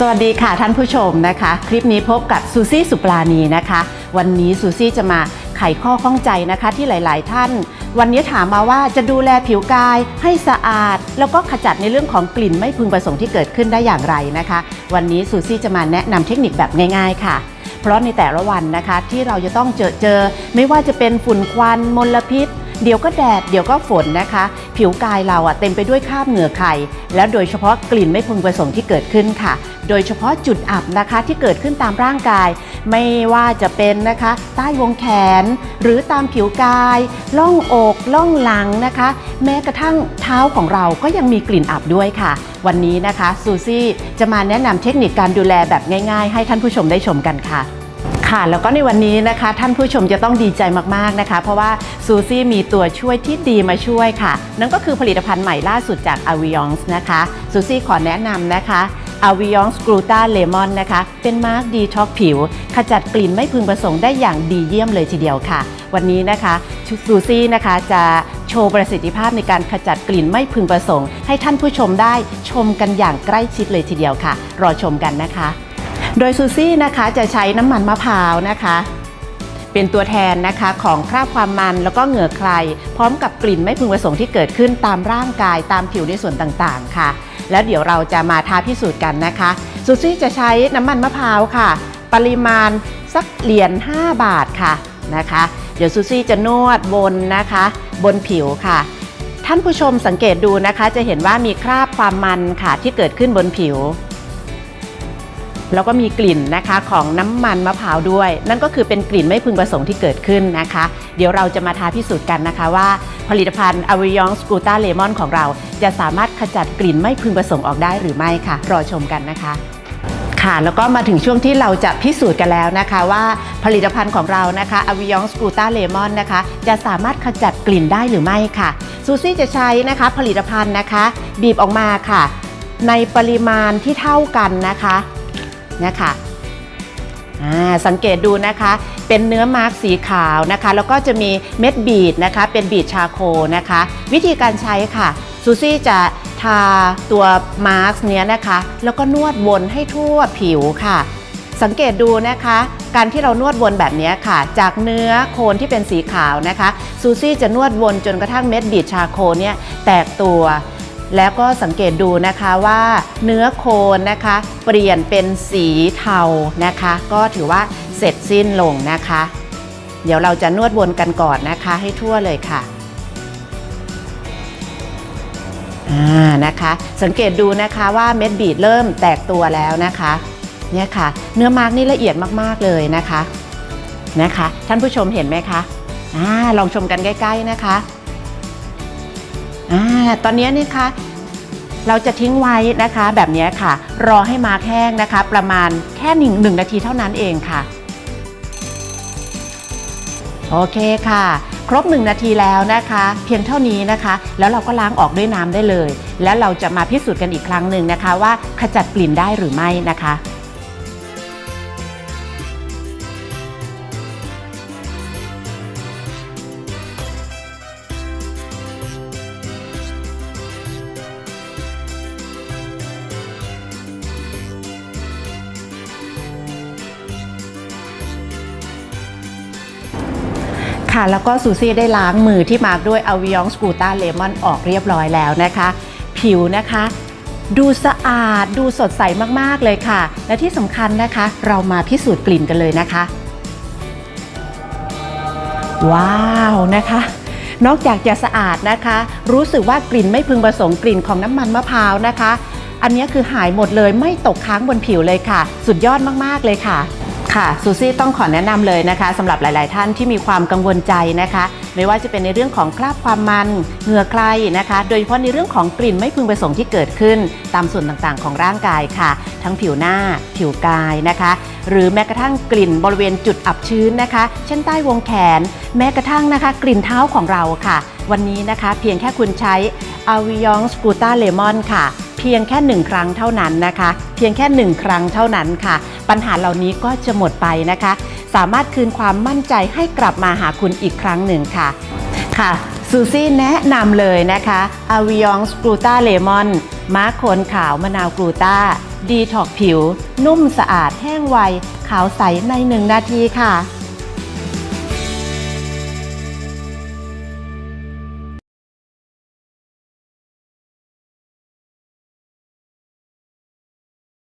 สวัสดีค่ะท่านผู้ชมนะคะ คลิปนี้พบกับซูซี่สุปราณีนะคะ วันนี้ซูซี่จะมาไขข้อข้องใจนะคะที่หลาย ๆ ท่าน วันนี้ถามมาว่าจะดูแลผิวกายให้สะอาด แล้วก็ขจัดในเรื่องของกลิ่นไม่พึงประสงค์ที่เกิดขึ้นได้อย่างไรนะคะ วันนี้ซูซี่จะมาแนะนำเทคนิคแบบง่าย ๆ ค่ะ เพราะในแต่ละวันนะคะที่เราจะต้องเจอเจอ ไม่ว่าจะเป็นฝุ่นควันมลพิษ เดี๋ยวก็แดดเดี๋ยวก็ฝนนะคะ ผิวกายเราอะเต็มไปด้วยคราบเหงื่อไข่และโดยเฉพาะกลิ่นไม่พึงประสงค์ที่เกิดขึ้นค่ะ โดยเฉพาะจุดอับนะคะที่เกิดขึ้นตามร่างกาย ไม่ว่าจะเป็นนะคะ ใต้วงแขน หรือตามผิวกายล่องอกล่องหลังนะคะ แม้กระทั่งเท้าของเราก็ยังมีกลิ่นอับด้วยค่ะ วันนี้นะคะซูซี่จะมาแนะนำเทคนิคการดูแลแบบง่าย ๆ ให้ท่านผู้ชมได้ชมกันค่ะ ค่ะ แล้วก็ในวันนี้นะคะท่านผู้ชมจะต้องดีใจมากๆนะคะ เพราะว่าซูซี่มีตัวช่วยที่ดีมาช่วยค่ะ นั่นก็คือผลิตภัณฑ์ใหม่ล่าสุดจาก a v i o n s นะคะซูซี่ขอแนะนำนะคะ a v i o n s g l u t a Lemon นะคะ เป็นมาร์กดีท็อกผิว ขจัดกลิ่นไม่พึงประสงค์ได้อย่างดีเยี่ยมเลยทีเดียวค่ะ วันนี้นะคะซูซี่นะคะจะโชว์ประสิทธิภาพในการขจัดกลิ่นไม่พึงประสงค์ ให้ท่านผู้ชมได้ชมกันอย่างใกล้ชิดเลยทีเดียวค่ะ รอชมกันนะคะ โดยซูซี่นะคะจะใช้น้ำมันมะพร้าวนะคะ เป็นตัวแทนนะคะของคราบความมันแล้วก็เหงื่อใคร พร้อมกับกลิ่นไม่พึงประสงค์ที่เกิดขึ้นตามร่างกายตามผิวในส่วนต่างๆ ค่ะ แล้วเดี๋ยวเราจะมาท้าพิสูจน์กันนะคะซูซี่จะใช้น้ำมันมะพร้าวค่ะ ปริมาณสักเหรียญ5บาทค่ะนะคะ เดี๋ยวซูซี่จะนวดบนนะคะ บนผิวค่ะ ท่านผู้ชมสังเกตดูนะคะ จะเห็นว่ามีคราบความมันค่ะที่เกิดขึ้นบนผิว แล้วก็มีกลิ่นนะคะของน้ำมันมะพร้าวด้วย นั่นก็คือเป็นกลิ่นไม่พึงประสงค์ที่เกิดขึ้นนะคะ เดี๋ยวเราจะมาท้าพิสูจน์กันนะคะว่า ผลิตภัณฑ์ a v i o n s g u t a Lemon ของเรา จะสามารถขจัดกลิ่นไม่พึงประสงค์ออกได้หรือไม่ค่ะ รอชมกันนะคะค่ะแล้วก็มาถึงช่วงที่เราจะพิสูจน์กันแล้วนะคะว่าผลิตภัณฑ์ของเรานะคะ a v i o n s g u t a Lemon นะคะ จะสามารถขจัดกลิ่นได้หรือไม่ค่ะซูซี่จะใช้นะคะ ผลิตภัณฑ์นะคะ บีบออกมาค่ะ ในปริมาณที่เท่ากันนะคะ นะคะสังเกตดูนะคะ เป็นเนื้อมาร์กสีขาวนะคะ แล้วก็จะมีเม็ดบีดนะคะ เป็นบีดชาโคนะคะ วิธีการใช้ค่ะซูซี่จะทาตัวมาร์กเนี้ยนะคะ แล้วก็นวดวนให้ทั่วผิวค่ะ สังเกตดูนะคะ การที่เรานวดวนแบบนี้ค่ะ จากเนื้อโคนที่เป็นสีขาวนะคะซูซี่จะนวดวนจนกระทั่งเม็ดบีดชาโคเนี่ยแตกตัว แล้วก็สังเกตดูนะคะว่าเนื้อโคนนะคะ เปลี่ยนเป็นสีเทานะคะ ก็ถือว่าเสร็จสิ้นลงนะคะ เดี๋ยวเราจะนวดวนกันก่อนนะคะให้ทั่วเลยค่ะอ่านะคะ สังเกตดูนะคะว่าเม็ดบีดเริ่มแตกตัวแล้วนะคะเนี่ยค่ะ เนื้อมาร์กนี่ละเอียดมากๆเลยนะคะนะคะ ท่านผู้ชมเห็นไหมคะอ่าลองชมกันใกล้ ๆนะคะ อ่าตอนนี้นี่คะเราจะทิ้งไว้นะคะแบบนี้ค่ะ รอให้มาแห้งนะคะ ประมาณแค่หนึ่งหนึ่งนาทีเท่านั้นเองค่ะ โอเคค่ะ ครบ 1 นาทีแล้วนะคะ เพียงเท่านี้นะคะ แล้วเราก็ล้างออกด้วยน้ำได้เลย แล้วเราจะมาพิสูจน์กันอีกครั้งหนึ่งนะคะ ว่าขจัดกลิ่นได้หรือไม่นะคะ ค่ะ แล้วก็ซูซี่ได้ล้างมือที่มาด้วย a v i o n s g u t a Lemon ออกเรียบร้อยแล้วนะคะ ผิวนะคะ ดูสะอาดดูสดใสมากๆเลยค่ะ และที่สำคัญนะคะ เรามาพิสูจน์กลิ่นกันเลยนะคะ ว้าวนะคะนอกจากจะสะอาดนะคะ รู้สึกว่ากลิ่นไม่พึงประสงค์กลิ่นของน้ำมันมะพร้าวนะคะ อันนี้คือหายหมดเลยไม่ตกค้างบนผิวเลยค่ะ สุดยอดมาก ๆ เลยค่ะ ค่ะซูซี่ต้องขอแนะนำเลยนะคะสำหรับหลาย ๆ ท่านที่มีความกังวลใจนะคะ ไม่ว่าจะเป็นในเรื่องของคราบความมันเหงื่อใครนะคะ โดยเฉพาะในเรื่องของกลิ่นไม่พึงประสงค์ที่เกิดขึ้น ตามส่วนต่าง ๆ ของร่างกายค่ะ ทั้งผิวหน้า ผิวกายนะคะ หรือแม้กระทั่งกลิ่นบริเวณจุดอับชื้นนะคะ เช่นใต้วงแขน แม้กระทั่งนะคะ กลิ่นเท้าของเราค่ะ วันนี้นะคะ เพียงแค่คุณใช้ a v i o n s g u t a Lemon ค่ะ เพียงแค่หนึ่งครั้งเท่านั้นนะคะ เพียงแค่หนึ่งครั้งเท่านั้นค่ะ ปัญหาเหล่านี้ก็จะหมดไปนะคะ สามารถคืนความมั่นใจให้กลับมาหาคุณอีกครั้งหนึ่งค่ะค่ะซูซี่แนะนำเลยนะคะ a v i o n s g l u t a Lemon ม้าโคนขาวมะนาวกลูตาดีท็อกผิว นุ่มสะอาดแห้งไว ขาวใสใน1นาทีค่ะ